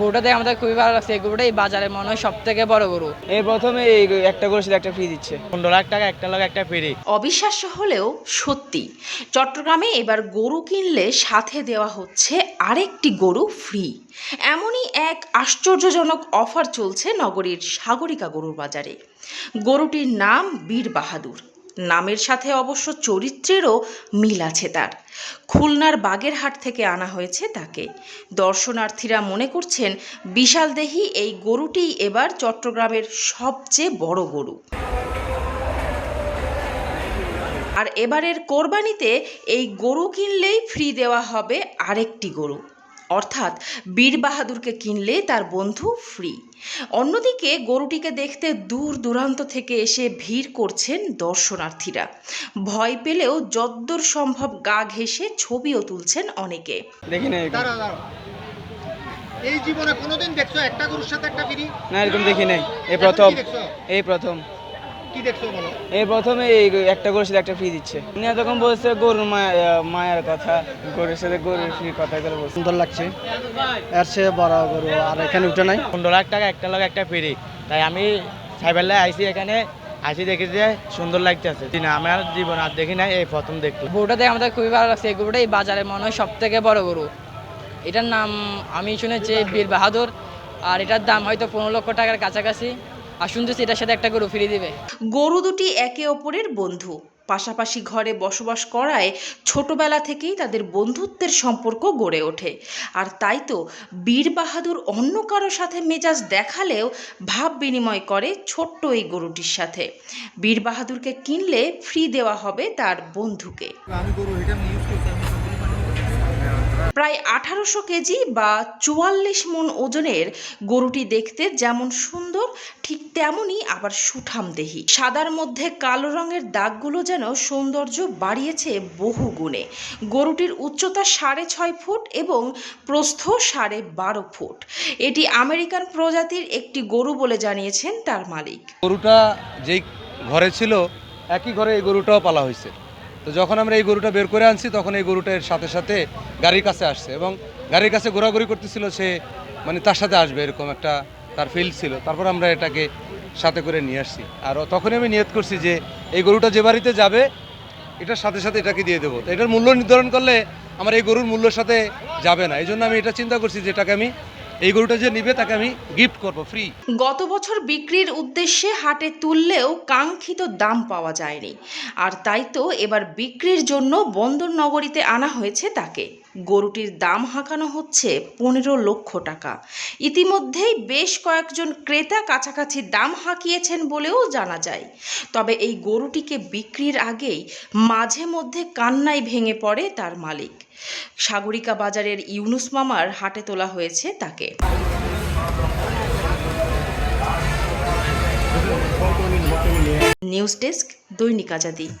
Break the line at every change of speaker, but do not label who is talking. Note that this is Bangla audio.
গরুটা দেখে আমাদের খুবই ভালো লাগছে। এই গরুটা এই বাজারে মনে হয় সব থেকে বড় গরু।
এই প্রথমে এই একটা গরুর সাথে একটা ফ্রি দিচ্ছে।
পনেরো লাখ টাকা একটা লাখ একটা ফ্রি
অবিশ্বাস্য হলেও সত্যি চট্টগ্রামে এবার গরু কিনলে সাথে দেওয়া হচ্ছে আরেকটি গরু ফ্রি এমনই এক আশ্চর্যজনক অফার চলছে নগরীর সাগরিকা গরুর বাজারে। গরুটির নাম বীর বাহাদুর। নামের সাথে অবশ্য চরিত্রেরও মিল আছে তার। খুলনার বাগেরহাট থেকে আনা হয়েছে তাকে। দর্শনার্থীরা মনে করছেন বিশালদেহী এই গরুটিই এবার চট্টগ্রামের সবচেয়ে বড় গরু। আর এবারের কোরবানিতে এই গরু কিনলেই ফ্রি দেওয়া হবে আরেকটি গরু। অর্থাৎ বীর বাহাদুরকে কিনলে তার বন্ধু ফ্রি অন্যদিকে গরুটিকে দেখতে দূর দূরান্ত থেকে এসে ভিড় করছেন দর্শনার্থীরা। ভয় পেলেও যদ্দূর সম্ভব গা ঘেঁষে ছবিও তুলছেন অনেকে।
এই জীবনে কোনোদিন দেখছ একটা গরুর সাথে একটা ফ্রি
না এরকম দেখি নাই। এই প্রথম। এই প্রথম।
কি দেখছ বলো?
এই প্রথমে এই একটা গরুর সাথে একটা ফ্রি দিচ্ছে। উনি এতক্ষণ বলছে গরুর মায়া মায়ের কথা গরুর সাথে গরুর ফ্রি কথা এগুলো বলছে।
সুন্দর লাগছে। এর চেয়ে বড় গরু আর এখানে উঠে নাই।
পনেরো লাখ টাকা একটা লাখ একটা ফ্রি তাই আমি সাইবেলায় আইসি এখানে আইসি দেখি যে সুন্দর লাগতেছে। না আমার জীবন আর দেখি নাই এই প্রথম দেখলাম।
গরুটা দেখে আমাদের খুবই ভালো লাগছে। এই গরুটা এই বাজারে মনে হয় সব থেকে বড় গরু। এটার নাম আমি শুনেছি বীর বাহাদুর আর এটার দাম হয়তো পনেরো লক্ষ টাকার কাছাকাছি। আর শুনতেছি এটার সাথে একটা গরু ফ্রি দিবে।
গরু দুটি একে অপরের বন্ধু। পাশাপাশি ঘরে বসবাস করায় ছোটবেলা থেকেই তাদের বন্ধুত্বের সম্পর্ক গড়ে ওঠে। আর তাই তো বীর বাহাদুর অন্য কারও সাথে মেজাজ দেখালেও ভাব বিনিময় করে ছোট্ট এই গরুটির সাথে। বীর বাহাদুরকে কিনলে ফ্রি দেওয়া হবে তার বন্ধুকে। প্রায় আঠারোশো কেজি বা চুয়াল্লিশ মন ওজনের গরুটি দেখতে যেমন সুন্দর, ঠিক তেমনই আবার সুঠাম দেহি সাদার মধ্যে কালো রঙের দাগগুলো যেন সৌন্দর্য বাড়িয়েছে বহু গুণে। গরুটির উচ্চতা সাড়ে ছয় ফুট এবং প্রস্থ সাড়ে বারো ফুট। এটি আমেরিকান প্রজাতির একটি গরু বলে জানিয়েছেন তার মালিক।
গরুটা যেই ঘরে ছিল, একই ঘরে এই গরুটাও পালা হয়েছে। তো যখন আমরা এই গরুটা বের করে আনছি, তখন এই গরুটা এর সাথে সাথে গাড়ির কাছে আসছে এবং গাড়ির কাছে ঘোরাঘুরি করতেছিল সে মানে তার সাথে আসবে এরকম একটা তার ফিল ছিল। তারপর আমরা এটাকে সাথে করে নিয়ে আসছি। আর তখনই আমি নিয়ত করছি যে, এই গরুটা যে বাড়িতে যাবে, এটার সাথে সাথে এটাকে দিয়ে দেবো। তো এটার মূল্য নির্ধারণ করলে আমার এই গরুর মূল্যের সাথে যাবে না। এই জন্য আমি এটা চিন্তা করছি যে, এটাকে আমি এই গরুটা যে নিবে, তাকে আমি গিফট করব ফ্রি
গত বছর বিক্রির উদ্দেশ্যে হাটে তুললেও কাঙ্ক্ষিত দাম পাওয়া যায়নি। আর তাই তো এবার বিক্রির জন্য বন্দর নগরীতে আনা হয়েছে তাকে। গরুটির দাম হাঁকানো হচ্ছে পনেরো লক্ষ টাকা। ইতিমধ্যেই বেশ কয়েকজন ক্রেতা কাছাকাছি দাম হাঁকিয়েছেন বলেও জানা যায়। তবে এই গরুটিকে বিক্রির আগেই মাঝে মধ্যে কান্নায় ভেঙে পড়ে তার মালিক। সাগরিকা বাজারের ইউনুস মামার হাটে তোলা হয়েছে তাকে। নিউজ ডেস্ক দৈনিক আজাদি।